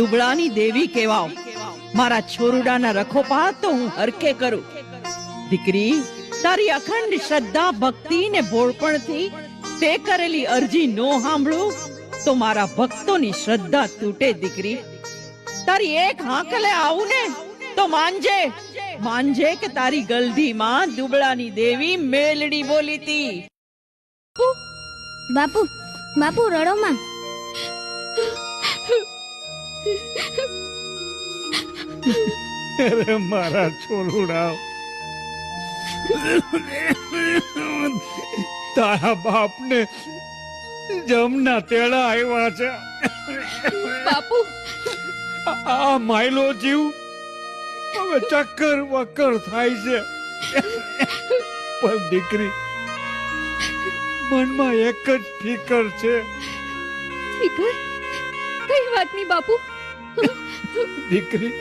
દુબળાની દેવી કેવાવ મારા છોરુડાના રખોપા તો હું હરકે કરું. દીકરી, તારી અખંડ શ્રદ્ધા, ભક્તિ ને ભોળપણથી તે કરેલી અરજી નો સાંભળું તો મારા ભક્તોની શ્રદ્ધા તૂટે દીકરી. તારી એક હાંકલે આવું ને તો માનજે. માનજે કે તારી ગલધીમાં દુબળાની દેવી મેલડી બોલી તી બાપુ બાપુ, રડો માં. અરે મારા છોરુડા તારા બાપને જમના તેડા આવ્યા છે. બાપુ. આ માયલો જીવ હવે ચક્કર વક્કર થાય છે. પણ દીકરી મનમાં એક જ ફિકર છે. ફિકર? કઈ વાતની બાપુ? દીકરી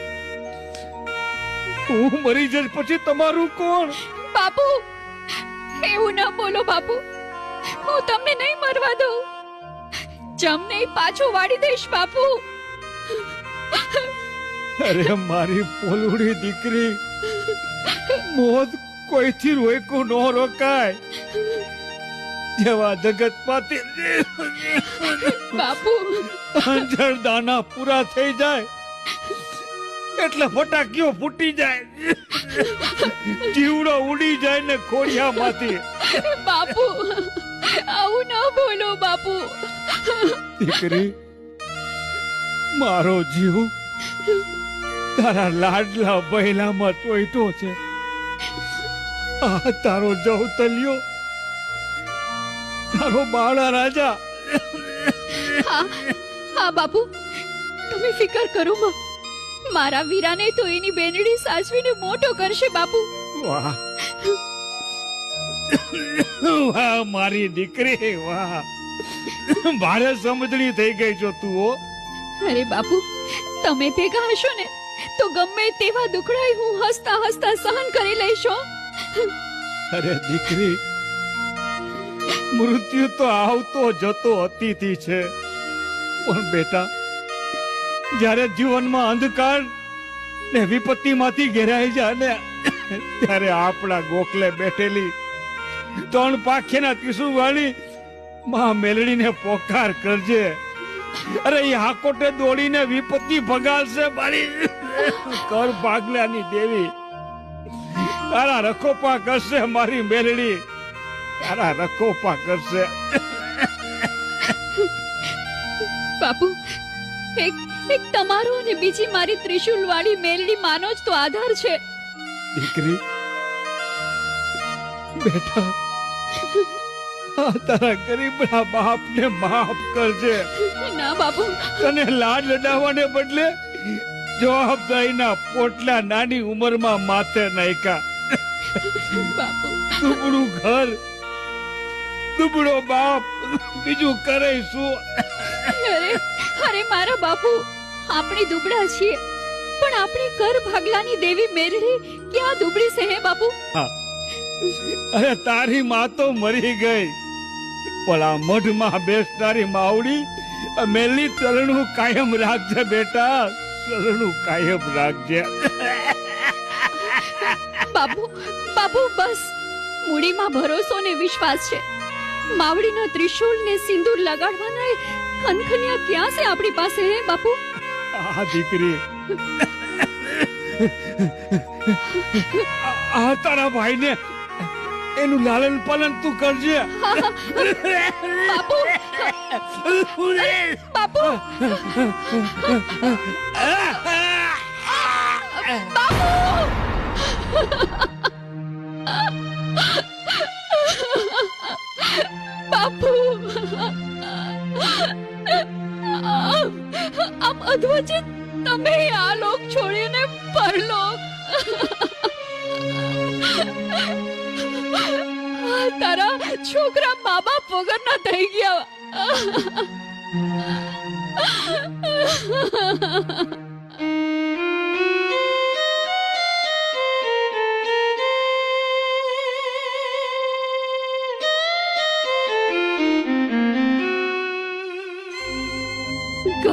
હું મરી જઈશ પછી તમારું કોણ? બાપુ એવું ના બોલો બાપુ. હું તમને નહીં મરવા દઉં. જમને પાછું વાળી દઈશ બાપુ. અરે મારી પોલુડી દીકરી મોત કોઈથી રોયકું ન રોકાય. જેવા જગતમાંથી બાપુ. અંજળ દાના પૂરા થઈ જાય. એટલે ફટાકીઓ ફૂટી જાય. જીવડો ઉડી જાય ને ખોડિયામાંથી. બાપુ આવું ન બોલો બાપુ. દીકરી મારો જીવ તારા લાડલા બહેલામાં ચોઈટો છે. આ તારો જવતલિયો તારો બાળા રાજા. હા હા બાપુ. તમે ફિકર કરો માં. મારા વીરાને તો એની બેનડી સાચવીને મોટો કરશે બાપુ. વાહ. વાહ મારી દીકરી વાહ. ભારે સમજણી થઈ ગઈ છો તું ઓ અરે બાપુ તમે ભેગા હશો ને તો ગમે તેવા દુખડાઈ હું હસતા હસતા સહન કરી લઈશો અરે દીકરી મૃત્યુ તો આવતો જતો અતિથિ છે. પણ બેટા, જ્યારે જીવનમાં અંધકાર ને વિપત્તિમાંથી ઘેરાઈ જાય ને, ત્યારે આપણા ગોખલે બેઠેલી ત્રણ પાખીના ત્રિશુળ વાળી માં મેલડીને પોકાર કરજે. અરે એ હાકોટે દોડીને વિપત્તિ ભગાડશે મારી કર ભાગલાની દેવી. તારા રખોપા કરશે મારી મેલડી. તારા રખોપા કરશે. બાપુ એક એક તમારો અને બીજી મારી ત્રિશુલ વાળી મેલડી માનો જ તો આધાર છે. દીકરી બેટા આ તારા ગરીબના બાપને માફ કરજે. ના બાપુ. તને લાડ લડાવવાને બદલે જવાબદારીના પોટલા નાની ઉંમરમાં માથે નાખ્યા. બાપુ. તું ઘર દુબળો બાપ. બીજું કરે શું? અરે અરે મારા બાપુ આપણે દુબળા છીએ. પણ આપણે કર ભાગલાની દેવી મેરડી ક્યાં દુબળી છે હે બાપુ? અરે તારી માં તો મરી ગઈ. પણ આ મઢમાં બેસનારી માવડી મેલી ચરણું કાયમ રાખજે બેટા. ચરણું કાયમ રાખજે. બાપુ બાપુ બસ. મૂડીમાં ભરોસો ને વિશ્વાસ છે. માવડીનો ત્રિશુલ ને સિંદૂર લગાડવાના એ ખનખનિયા ક્યાં છે આપણી પાસે હે બાપુ? આ દીકરી. આ- તારા ભાઈને એનું લાલન પાલન તું કરજે. બાપુ! બાપુ! બાપુ! આમ અધવચે તમે આ લોક છોડીને પરલોક. તારા છોકરા મા બાપ વગરના થઈ ગયા.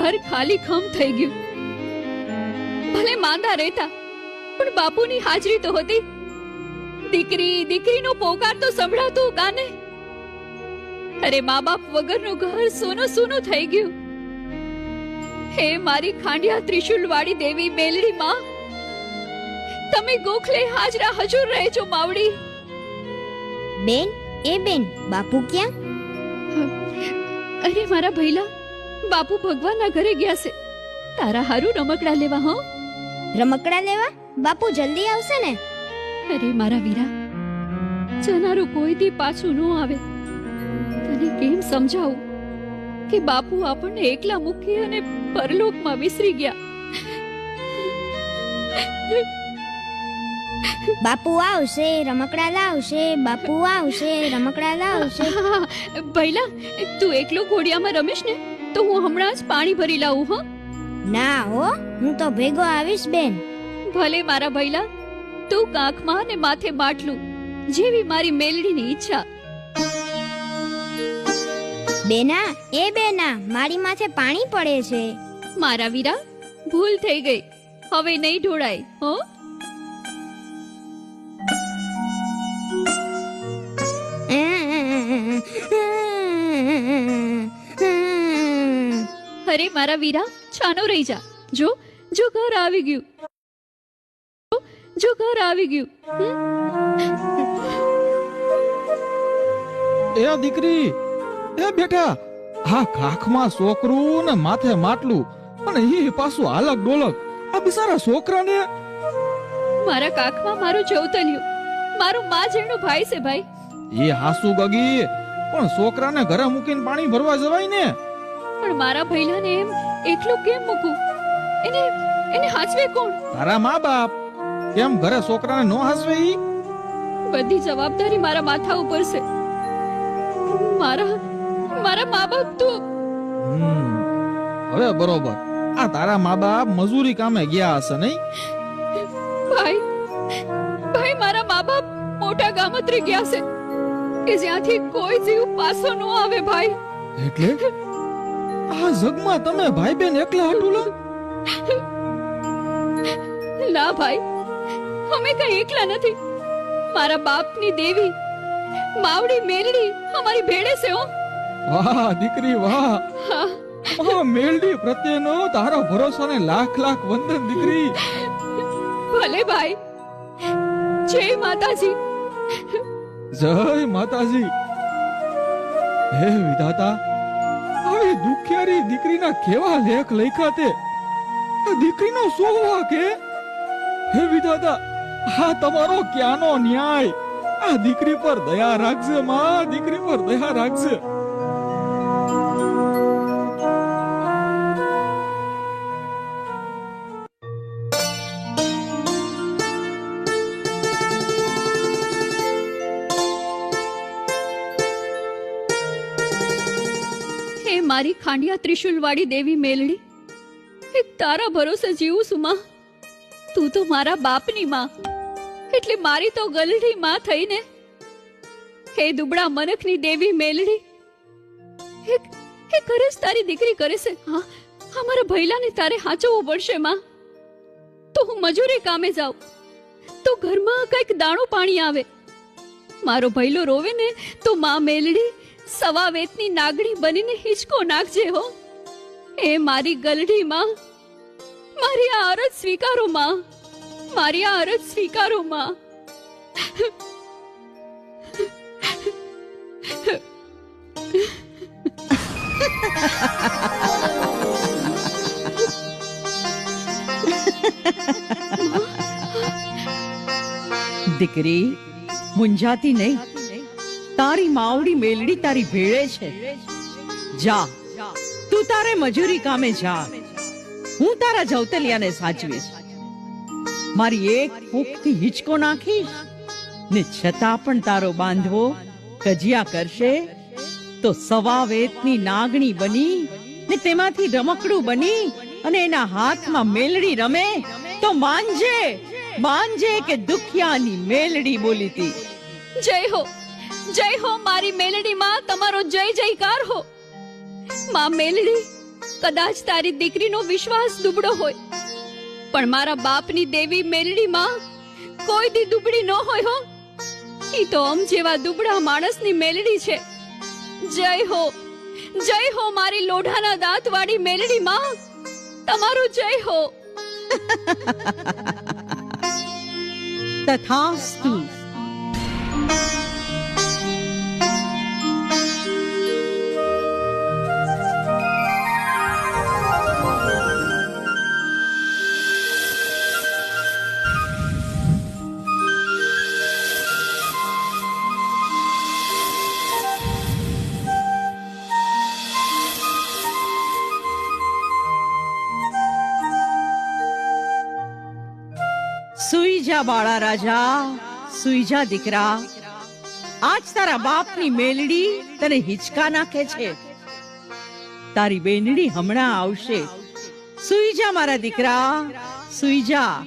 ઘર ખાલી ખમ થઈ ગયું. ભલે માંદા રહેતા પણ બાપુની હાજરી તો હતી. દીકરી દીકરીનો પોકાર તો સંભળાતો કાને? અરે મા બાપ વગરનું ઘર સોનું સોનું થઈ ગયું. હે મારી ખાંડિયા ત્રિશુલવાળી દેવી મેલડી માં તમે ગોખલે હાજરા હજુર રહેજો માવડી. બેન એ બેન બાપુ ક્યાં? અરે મારા ભૈલા બાપુ ભગવાનના ઘરે ગયા છે. તારા હારું રમકડા લેવા હો. રમકડા લેવા? બાપુ જલ્દી આવશે ને? અરે મારા વીરા જનારું કોઈ દી પાછું ન આવે. તને કેમ સમજાવું કે બાપુ આપણને એકલા મૂકી અને પરલોકમાં વિસરી ગયા? બાપુ આવશે રમકડા લાવશે બાપુ આવશે રમકડા લાવશે. ભૈલા તું એકલો ઘોડિયામાં રમીશ ને? તો હું હમણાં જ પાણી ભરી લાવું હો. ના હો. હું તો ભેગો આવીશ બેન. ભલે મારા ભૈલા તું કાંખમાં ને માથે બાટલું જેવી મારી મેલડીની ઈચ્છા. બેના એ બેના મારી માથે પાણી પડે છે. મારા વીરા ભૂલ થઈ ગઈ. હવે નહીં ઢોળાય હો. અરે મારા વીરા છાનો રહી જા. જો જો ઘર આવી ગયું. જો ઘર આવી ગયું. એ દીકરી એ બેટા હા કાખમાં છોકરું ને માથે માટલું અને એ પાછું હાલક ડોલક. આ બિચારા છોકરાને મારા કાખમાં મારું જવતલ્યું મારું મા જેણું ભાઈ છે ભાઈ. એ હાસુ ગગી પણ છોકરાને ઘરે મૂકીને પાણી ભરવા જવાય ને. પણ મારા ભૈલાને એમ એકલું કેમ મૂકું? એને એને હાચવે કોણ? તારા મા બાપ કેમ ઘરે છોકરાને નો હાસવે ઈ? બધી જવાબદારી મારા માથા ઉપર છે. મારા મારા મા બાપ તો હવે બરોબર. આ તારા મા બાપ મજૂરી કામે ગયા હશે નહીં? ભાઈ ભાઈ મારા મા બાપ મોટા ગામત્રે ગયા છે. કે જ્યાંથી કોઈ જીવ પાછો ન આવે ભાઈ. એટલે? આ જગમાં તમે ભાઈ બેન એકલા હાટુલા ના ભાઈ અમે કઈ એકલા નથી. મારા બાપની દેવી માવડી મેલડી અમારી ભેળે છે હો. વાહ દીકરી વાહ. ઓ મેલડી પ્રત્યેનો તારો ભરોસો ને લાખ લાખ વંદન દીકરી. ભલે ભાઈ. જય માતાજી. જય માતાજી. હે વિધાતા આવી દુખિયારી દીકરીના કેવા લેખ લખ્યા તે? દીકરીનો સોવા કે? હે વિધાતા, આ તમારો ક્યાંનો ન્યાય? આ દીકરી પર દયા રાખજે, માં, દીકરી પર દયા રાખજે. મારી ખાંડિયા ત્રિશુલવાળી દેવી મેલડી? એક તારા ભરોસે જીવું છું, માં. તું તો મારા બાપની માં. એટલે મારી તો ગલડી માં થઈને. હે દુબળા મનખની દેવી મેલડી. એક હે કરે તારી દીકરી કરે છે. હા, મારા ભૈલાને તારે હાચવવું પડશે, માં. તો હું મજૂરી કામે જાઉં. તો ઘરમાં કંઈક દાણું પાણી આવે. મારો ભૈલો રોવે ને તો માં મેલડી સવા વેતની નાગણી બનીને હિંચકો નાખજે હો. એ મારી ગલઢીમાં, મારી આ અરજ સ્વીકારો માં મારી આ અરજ સ્વીકારો માં દીકરી મુંજાતી નહીં. તારી માવડી મેલડી તારી ભેળે છે. જા, તું તારે મજૂરી કામે જા. હું તારા જવતલિયાને સાચવીશ. મારી એક ફૂંકથી હિંચકો નાખીશ ને છતાં પણ તારો બાંધવો કજિયા કરશે તો સવા વેતની નાગણી બની ને તેમાંથી રમકડું બની અને એના હાથમાં મેલડી રમે તો માનજે માનજે કે દુખિયાની મેલડી બોલી તી જય હો જય હો મારી મેલડી માં, તમારો જય જયકાર હો. માં મેલડી, કદાચ તારી દીકરીનો વિશ્વાસ દુબળો હોય, પણ મારા બાપની દેવી મેલડી માં કોઈ દી દુબળી ન હોય હો. ઈ તો અમ જેવા દુબળા માણસની મેલડી છે. જય હો જય હો મારી લોઢાના દાંત વાળી મેલડી માં, તમારું જય હો. તથાસ્તુ જા બાળા રાજા સુઈજા દીકરા આજ તારા બાપની મેલડી તને હિચકા નાખે છે. તારી બેનડી હમણાં આવશે. સુઈજા મારા દીકરા સુઈજા.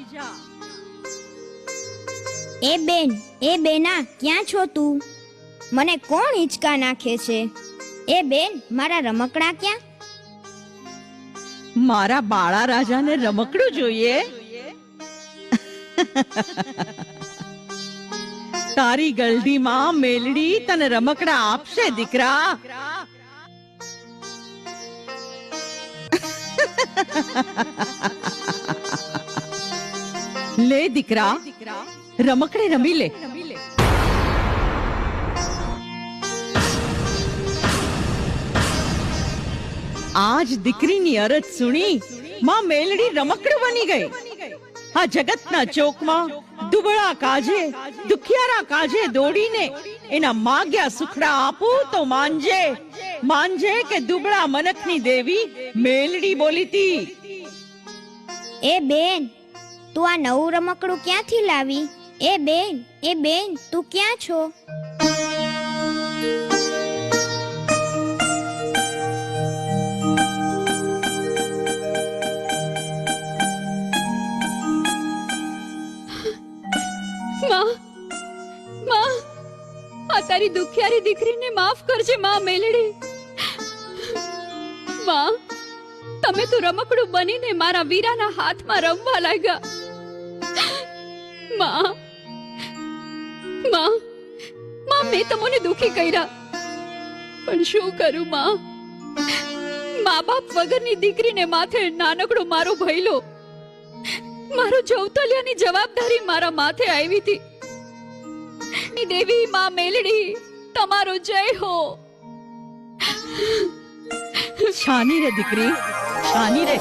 એ બેન એ બેના ક્યાં છો તું? મને કોણ હિચકા નાખે છે? એ બેન મારા રમકડા ક્યાં? મારા બાળા રાજાને રમકડું જોઈએ? તારી ગલડીમાં મેલડી તને રમકડા આપશે, દીકરા. લે, દીકરા. રમકડે રમી લે. આજ દીકરીની અરજ સુણી માં મેલડી રમકડું બની ગઈ. આ જગતના ચોકમાં દુબળા કાજે, દુખિયારા કાજે દોડીને એના માગ્યા સુખડા આપું તો માનજે. માનજે કે દુબળા મનકની દેવી મેલડી બોલીતી. એ બેન, તું આ નવું રમકડું ક્યાંથી લાવી? એ બેન એ બેન, તું ક્યાં છો? તારી દુખિયારી દીકરીને માફ કરજે, માં મેલડી. માં, તમે તો રમકડું બનીને મારા વીરાના હાથમાં રમવા લાગ્યા. માં માં માં, મેં તમને દુખી કર્યા. પણ શું કરું, માં? મા બાપ વગરની દીકરીને માથે નાનકડો મારો ભયલો. મારો જવતલિયાની જવાબદારી મારા માથે આવી હતી. ઈ દેવી માં મેલડી તમારો જય હો. શાની રે દીકરી શાની રે.